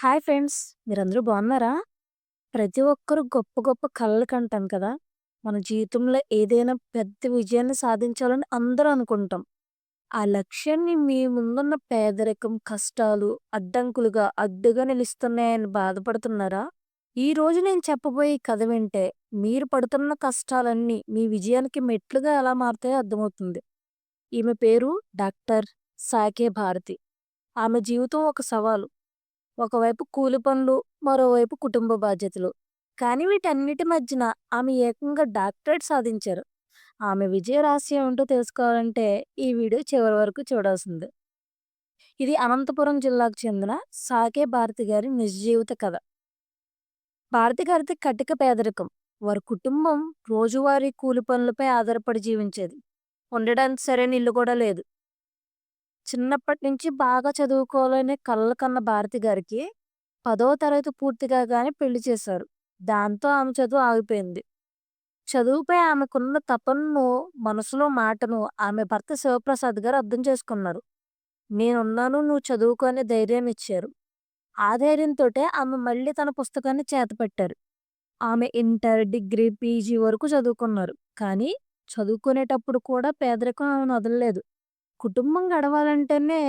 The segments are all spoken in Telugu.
హాయ్ ఫ్రెండ్స్ మీరందరూ బాగున్నారా? ప్రతి ఒక్కరు గొప్ప గొప్ప కళలు కంటాం కదా! మన జీవితంలో ఏదైనా పెద్ద విజయాన్ని సాధించాలని అందరూ అనుకుంటాం. ఆ లక్ష్యాన్ని మీ ముందున్న పేదరికం, కష్టాలు అడ్డంకులుగా అడ్డుగా నిలుస్తున్నాయని బాధపడుతున్నారా? ఈరోజు నేను చెప్పబోయే కథ వింటే మీరు పడుతున్న కష్టాలన్నీ మీ విజయానికి మెట్లుగా ఎలా మారుతాయో అర్థమవుతుంది. ఈమె పేరు డాక్టర్ సాకే భారతి. ఆమె జీవితం ఒక సవాలు. ఒకవైపు కూలి పనులు, మరోవైపు కుటుంబ బాధ్యతలు. కానీ వీటన్నిటి మధ్యన ఆమె ఏకంగా డాక్టరేట్ సాధించారు. ఆమె విజయ రహస్యం ఏంటో తెలుసుకోవాలంటే ఈ వీడియో చివరి వరకు చూడాల్సిందే. ఇది అనంతపురం జిల్లాకు చెందిన సాకే భారతి గారి నిజ జీవిత కథ. భారతి గారిది కటిక పేదరికం. వారి కుటుంబం రోజువారీ కూలి పనులపై ఆధారపడి జీవించేది. ఉండడానికి సరైన ఇల్లు కూడా లేదు. చిన్నప్పటి నుంచి బాగా చదువుకోవాలనే కలలు కన్న భారతి గారికి పదో తరగతి పూర్తి కాగానే పెళ్ళి చేశారు. దాంతో ఆమె చదువు ఆగిపోయింది. చదువుపై ఆమెకున్న తపనను, మనసులో మాటను ఆమె భర్త శివప్రసాద్ గారు అర్థం చేసుకున్నారు. నేనున్నాను నువ్వు చదువుకునే ధైర్యం ఇచ్చారు. ఆ ధైర్యంతో ఆమె మళ్ళీ తన పుస్తకాన్ని చేతపెట్టారు ఆమె ఇంటర్, డిగ్రీ, పీజీ వరకు చదువుకున్నారు. కానీ చదువుకునేటప్పుడు కూడా పేదరికం ఆమెను వదలలేదు. కుటుంబం గడవాలంటేనే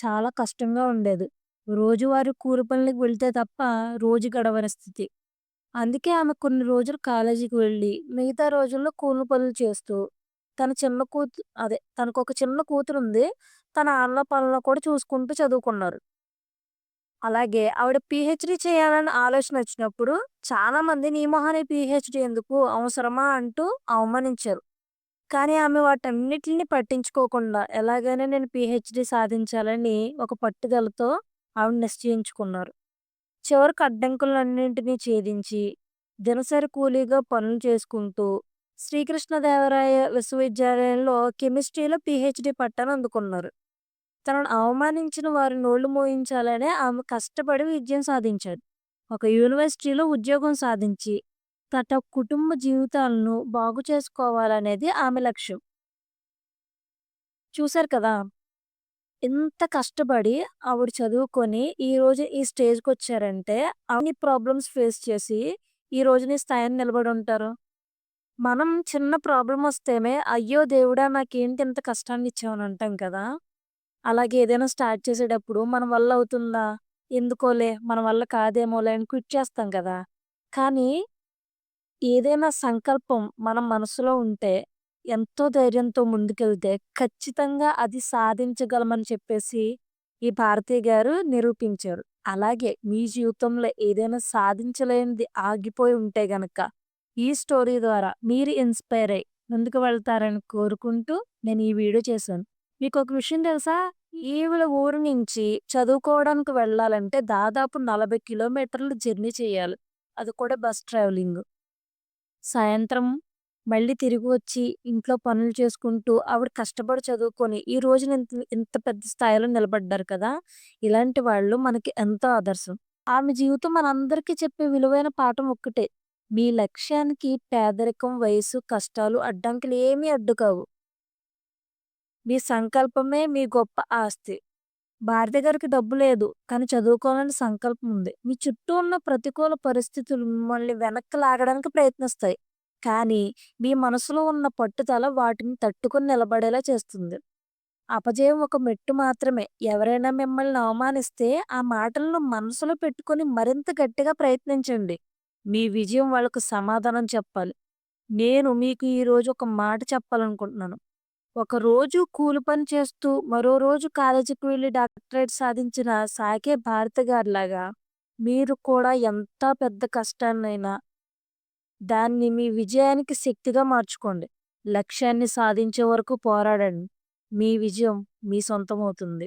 చాలా కష్టంగా ఉండేది. రోజువారీ కూలి పనులకు వెళ్తే తప్ప రోజు గడవని స్థితి. అందుకే ఆమె కొన్ని రోజులు కాలేజీకి వెళ్ళి, మిగతా రోజుల్లో కూలి పనులు చేస్తూ, తన చిన్న కూతు అదే తనకొక చిన్న కూతురుంది. తన ఆళ్ళ పనులను కూడా చూసుకుంటూ చదువుకున్నారు. అలాగే ఆవిడ పీహెచ్‌డీ చేయాలన్న ఆలోచన వచ్చినప్పుడు చాలామంది నీ మొహానే పీహెచ్‌డీ ఎందుకు? అవసరమా? అంటూ అవమానించారు. కానీ ఆమె వాటన్నిటిని పట్టించుకోకుండా ఎలాగైనా నేను పిహెచ్డి సాధించాలని ఒక పట్టుదలతో ఆవిడ నిశ్చయించుకున్నారు. చివరికి అడ్డంకులన్నింటినీ ఛేదించి, దినసరి కూలీగా పనులు చేసుకుంటూ, శ్రీకృష్ణదేవరాయ విశ్వవిద్యాలయంలో కెమిస్ట్రీలో పిహెచ్డి పట్టాను అందుకున్నారు. తనను అవమానించిన వారి నోళ్ళు మోయించాలనే ఆమె కష్టపడి విజయం సాధించారు. ఒక యూనివర్సిటీలో ఉద్యోగం సాధించి, తన కుటుంబ జీవితాలను బాగు చేసుకోవాలనేది ఆమె లక్ష్యం. చూసారు కదా! ఎంత కష్టపడి ఆవిడ చదువుకొని ఈరోజు ఈ స్టేజ్కి వచ్చారంటే అన్ని ప్రాబ్లమ్స్ ఫేస్ చేసి ఈ రోజుని స్థాయిని నిలబడి ఉంటారు. మనం చిన్న ప్రాబ్లం వస్తేనే అయ్యో దేవుడా! నాకేంటి ఇంత కష్టాన్ని ఇచ్చామని అంటాం కదా! అలాగే ఏదైనా స్టార్ట్ చేసేటప్పుడు మన వల్ల అవుతుందా? ఎందుకోలే మన వల్ల కాదేమోలే అని క్విట్ చేస్తాం కదా! కానీ ఏదైనా సంకల్పం మన మనసులో ఉంటే ఎంతో ధైర్యంతో ముందుకెళ్తే ఖచ్చితంగా అది సాధించగలమని చెప్పేసి ఈ భారతి గారు నిరూపించారు. అలాగే మీ జీవితంలో ఏదైనా సాధించలేనిది ఆగిపోయి ఉంటే గనక ఈ స్టోరీ ద్వారా మీరు ఇన్‌స్పైర్ అయ్యి ముందుకు వెళ్తారని కోరుకుంటూ నేను ఈ వీడియో చేశాను. మీకొక విషయం తెలుసా? ఈవిడ ఊరు నుంచి చదువుకోవడానికి వెళ్ళాలంటే దాదాపు 40 కిలోమీటర్లు జర్నీ చేయాలి. అది కూడా బస్ ట్రావెలింగ్. సాయంత్రం మళ్ళీ తిరిగి వచ్చి ఇంట్లో పనులు చేసుకుంటూ ఆవిడ కష్టపడి చదువుకొని ఈ రోజున ఇంత ఇంత పెద్ద స్థాయిలో నిలబడ్డారు కదా! ఇలాంటి వాళ్ళు మనకి ఎంతో ఆదర్శం. ఆమె జీవితం మనందరికీ చెప్పే విలువైన పాఠం ఒక్కటే. మీ లక్ష్యానికి పేదరికం, వయసు, కష్టాలు అడ్డంకులు ఏమీ అడ్డు కావు. మీ సంకల్పమే మీ గొప్ప ఆస్తి. భారతి గారికి డబ్బు లేదు. కానీ చదువుకోవాలని సంకల్పం ఉంది. మీ చుట్టూ ఉన్న ప్రతికూల పరిస్థితులు మిమ్మల్ని వెనక్కి లాగడానికి ప్రయత్నిస్తాయి. కానీ మీ మనసులో ఉన్న పట్టుదల వాటిని తట్టుకుని నిలబడేలా చేస్తుంది. అపజయం ఒక మెట్టు మాత్రమే. ఎవరైనా మిమ్మల్ని అవమానిస్తే ఆ మాటలను మనసులో పెట్టుకొని మరింత గట్టిగా ప్రయత్నించండి. మీ విజయం వాళ్ళకు సమాధానం చెప్పాలి. నేను మీకు ఈరోజు ఒక మాట చెప్పాలనుకుంటున్నాను. ఒక రోజు కూలి పని చేస్తూ మరో రోజు కాలేజీకి వెళ్ళి డాక్టరేట్ సాధించిన సాకే భారతి గారిలాగా మీరు కూడా ఎంత పెద్ద కష్టాన్నైనా దాన్ని మీ విజయానికి శక్తిగా మార్చుకోండి. లక్ష్యాన్ని సాధించే వరకు పోరాడండి. మీ విజయం మీ సొంతమవుతుంది.